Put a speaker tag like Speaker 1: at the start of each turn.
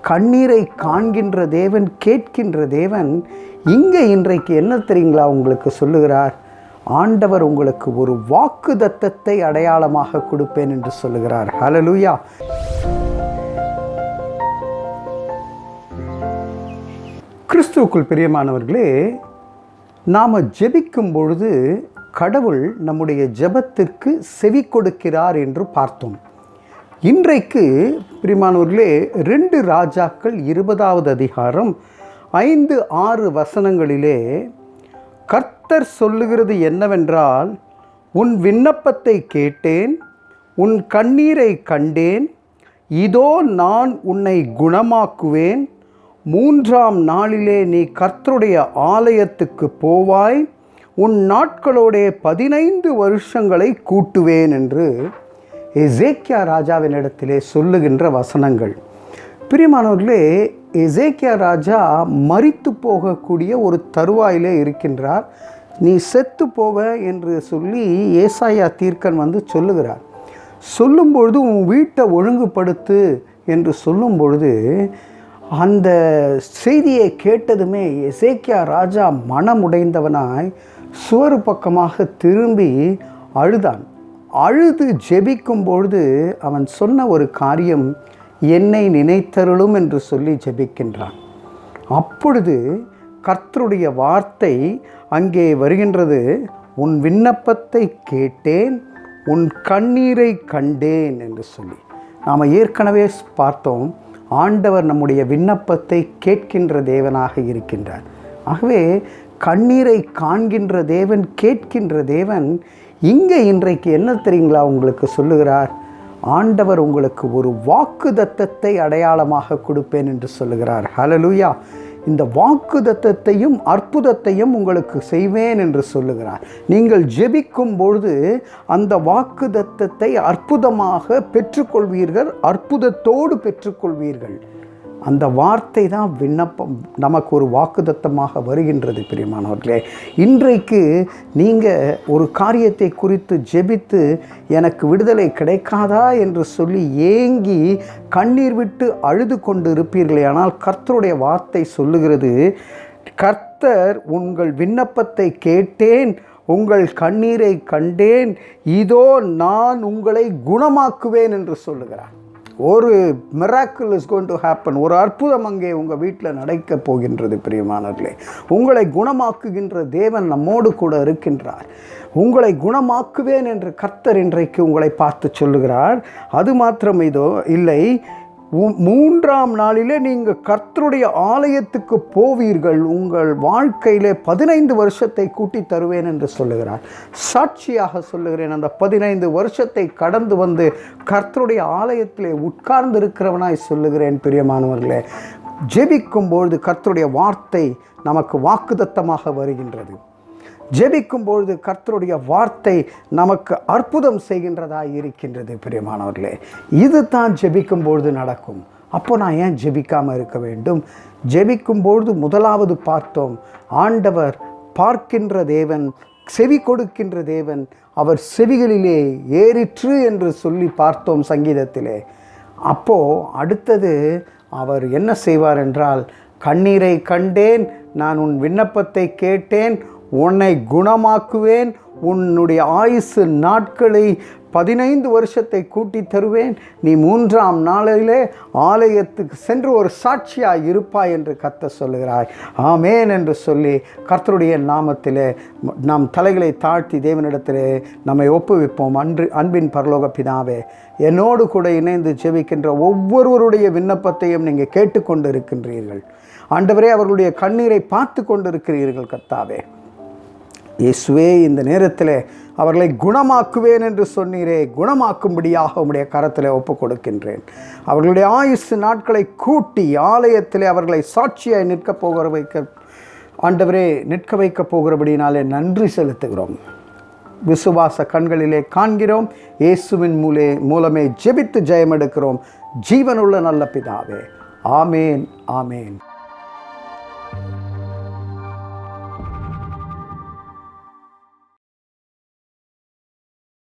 Speaker 1: கண்ணீரை காண்கின்ற தேவன் கேட்கின்ற தேவன் இங்கே இன்றைக்கு என்ன தெரியுங்களா உங்களுக்கு சொல்லுகிறார்? ஆண்டவர் உங்களுக்கு ஒரு வாக்கு தத்தத்தை அடையாளமாக கொடுப்பேன் என்று சொல்லுகிறார். ஹலலூயா கிறிஸ்துவுக்குள் பிரியமானவர்களே நாம் ஜெபிக்கும் பொழுது கடவுள் நம்முடைய ஜெபத்திற்கு செவி கொடுக்கிறார் என்று பார்த்தோம். இன்றைக்கு பிரிமானவர்களே ரெண்டு ராஜாக்கள் இருபதாவது அதிகாரம் ஐந்து ஆறு வசனங்களிலே கர்த்தர் சொல்லுகிறது என்னவென்றால் உன் விண்ணப்பத்தை கேட்டேன் உன் கண்ணீரை கண்டேன் இதோ நான் உன்னை குணமாக்குவேன். மூன்றாம் நாளிலே நீ கர்த்தருடைய ஆலயத்துக்கு போவாய். உன் நாட்களோடே பதினைந்து வருஷங்களை கூட்டுவேன் என்று எசேக்கியா ராஜாவினிடத்திலே சொல்லுகின்ற வசனங்கள். பிரியமானவர்களே எசேக்கியா ராஜா மறித்து போகக்கூடிய ஒரு தருவாயிலே இருக்கின்றார். நீ செத்து போவ என்று சொல்லி ஏசாயா தீர்க்கன் வந்து சொல்லுகிறார். சொல்லும்பொழுது உன் வீட்டை ஒழுங்குபடுத்து என்று சொல்லும் பொழுது அந்த செய்தியை கேட்டதுமே எசேக்கியா ராஜா மனமுடைந்தவனாய் சுவர் பக்கமாக திரும்பி அழுதான். அழுது ஜெபிக்கும் பொழுது அவன் சொன்ன ஒரு காரியம் என்னை நினைத்தருளும் என்று சொல்லி ஜெபிக்கின்றான். அப்பொழுது கர்த்தருடைய வார்த்தை அங்கே வருகின்றது. உன் விண்ணப்பத்தை கேட்டேன் உன் கண்ணீரை கண்டேன் என்று சொல்லி. நாம் ஏற்கனவே பார்த்தோம் ஆண்டவர் நம்முடைய விண்ணப்பத்தை கேட்கின்ற தேவனாக இருக்கின்றார். ஆகவே கண்ணீரை காண்கின்ற தேவன் கேட்கின்ற தேவன் இங்கே இன்றைக்கு என்ன தெரியுங்களா உங்களுக்கு சொல்லுகிறார்? ஆண்டவர் உங்களுக்கு ஒரு வாக்கு தத்தத்தை அடையாளமாக கொடுப்பேன் என்று சொல்லுகிறார். ஹலலூயா இந்த வாக்கு தத்தத்தையும் அற்புதத்தையும் உங்களுக்கு செய்வேன் என்று சொல்லுகிறார். நீங்கள் ஜெபிக்கும் பொழுது அந்த வாக்கு தத்தத்தை அற்புதமாக பெற்றுக்கொள்வீர்கள் அற்புதத்தோடு பெற்றுக்கொள்வீர்கள். அந்த வார்த்தை தான் விண்ணப்பம் நமக்கு ஒரு வாக்குதத்தமாக வருகின்றது பிரியமானவர்களே. இன்றைக்கு நீங்கள் ஒரு காரியத்தை குறித்து ஜெபித்து எனக்கு விடுதலை கிடைக்காதா என்று சொல்லி ஏங்கி கண்ணீர் விட்டு அழுது கொண்டு இருப்பீர்களே ஆனால் கர்த்தருடைய வார்த்தை சொல்லுகிறது கர்த்தர் உங்கள் விண்ணப்பத்தை கேட்டேன் உங்கள் கண்ணீரை கண்டேன் இதோ நான் உங்களை குணமாக்குவேன் என்று சொல்லுகிறார். ஒரு miracle is going to happen ஒரு அற்புதம் அங்கே உங்கள் வீட்டில் நடக்கப் போகின்றது பிரியமானவர்களே. உங்களை குணமாக்குகின்ற தேவன் நம்மோடு கூட இருக்கின்றார். உங்களை குணமாக்குவேன் என்று கர்த்தர் இன்றைக்கு உங்களை பார்த்து சொல்லுகிறார். அது மாத்திரம் இதோ இல்லை மூன்றாம் நாளிலே நீங்கள் கர்த்தருடைய ஆலயத்துக்கு போவீர்கள். உங்கள் வாழ்க்கையிலே பதினைந்து வருஷத்தை கூட்டி தருவேன் என்று சொல்லுகிறார். சாட்சியாக சொல்லுகிறேன் அந்த பதினைந்து வருஷத்தை கடந்து வந்து கர்த்தருடைய ஆலயத்திலே உட்கார்ந்து இருக்கிறவனாய் சொல்லுகிறேன் பிரியமானவர்களே. ஜெபிக்கும் பொழுது கர்த்தருடைய வார்த்தை நமக்கு வாக்குதத்தமாக வருகின்றது. ஜெபிக்கும் பொழுது கர்த்தருடைய வார்த்தை நமக்கு அற்புதம் செய்கின்றதாக இருக்கின்றது பிரியமானவர்களே. இது தான் ஜெபிக்கும் பொழுது நடக்கும். அப்போ நான் ஏன் ஜெபிக்காமல் இருக்க வேண்டும்? ஜெபிக்கும் பொழுது முதலாவது பார்த்தோம் ஆண்டவர் பார்க்கின்ற தேவன் செவி கொடுக்கின்ற தேவன் அவர் செவிகளிலே ஏறிற்று என்று சொல்லி பார்த்தோம் சங்கீதத்திலே. அப்போது அடுத்தது அவர் என்ன செய்வார் என்றால் கண்ணீரை கண்டேன் நான் உன் விண்ணப்பத்தை கேட்டேன் உன்னை குணமாக்குவேன் உன்னுடைய ஆயுசு நாட்களை பதினைந்து வருஷத்தை கூட்டி தருவேன். நீ மூன்றாம் நாளிலே ஆலயத்துக்கு சென்று ஒரு சாட்சியாக இருப்பாய் என்று கத்த சொல்லுகிறாய் ஆமேன் என்று சொல்லி கர்த்தருடைய நாமத்திலே நாம் தலைகளை தாழ்த்தி தேவனிடத்திலே நம்மை ஒப்புவிப்போம். அன்று அன்பின் பரலோக பிதாவே என்னோடு கூட இணைந்து ஜெபிக்கின்ற ஒவ்வொருவருடைய விண்ணப்பத்தையும் நீங்கள் கேட்டுக்கொண்டு இருக்கின்றீர்கள் ஆண்டவரே அவர்களுடைய கண்ணீரை பார்த்து கொண்டிருக்கிறீர்கள் கத்தாவே இயேசுவே இந்த நேரத்தில் அவர்களை குணமாக்குவேன் என்று சொன்னீரே குணமாக்கும்படியாக உம்முடைய கரத்தில் ஒப்பு கொடுக்கின்றேன் அவர்களுடைய ஆயுசு நாட்களை கூட்டி ஆலயத்தில் அவர்களை சாட்சியாய் நிற்கப் போகிற வைக்க ஆண்டவரே நிற்க வைக்கப் போகிறபடினாலே நன்றி செலுத்துகிறோம். விசுவாச கண்களிலே காண்கிறோம் இயேசுவின் மூலே மூலமே ஜெபித்து ஜெயம் எடுக்கிறோம் ஜீவனுள்ள நல்ல பிதாவே. ஆமேன் ஆமேன்.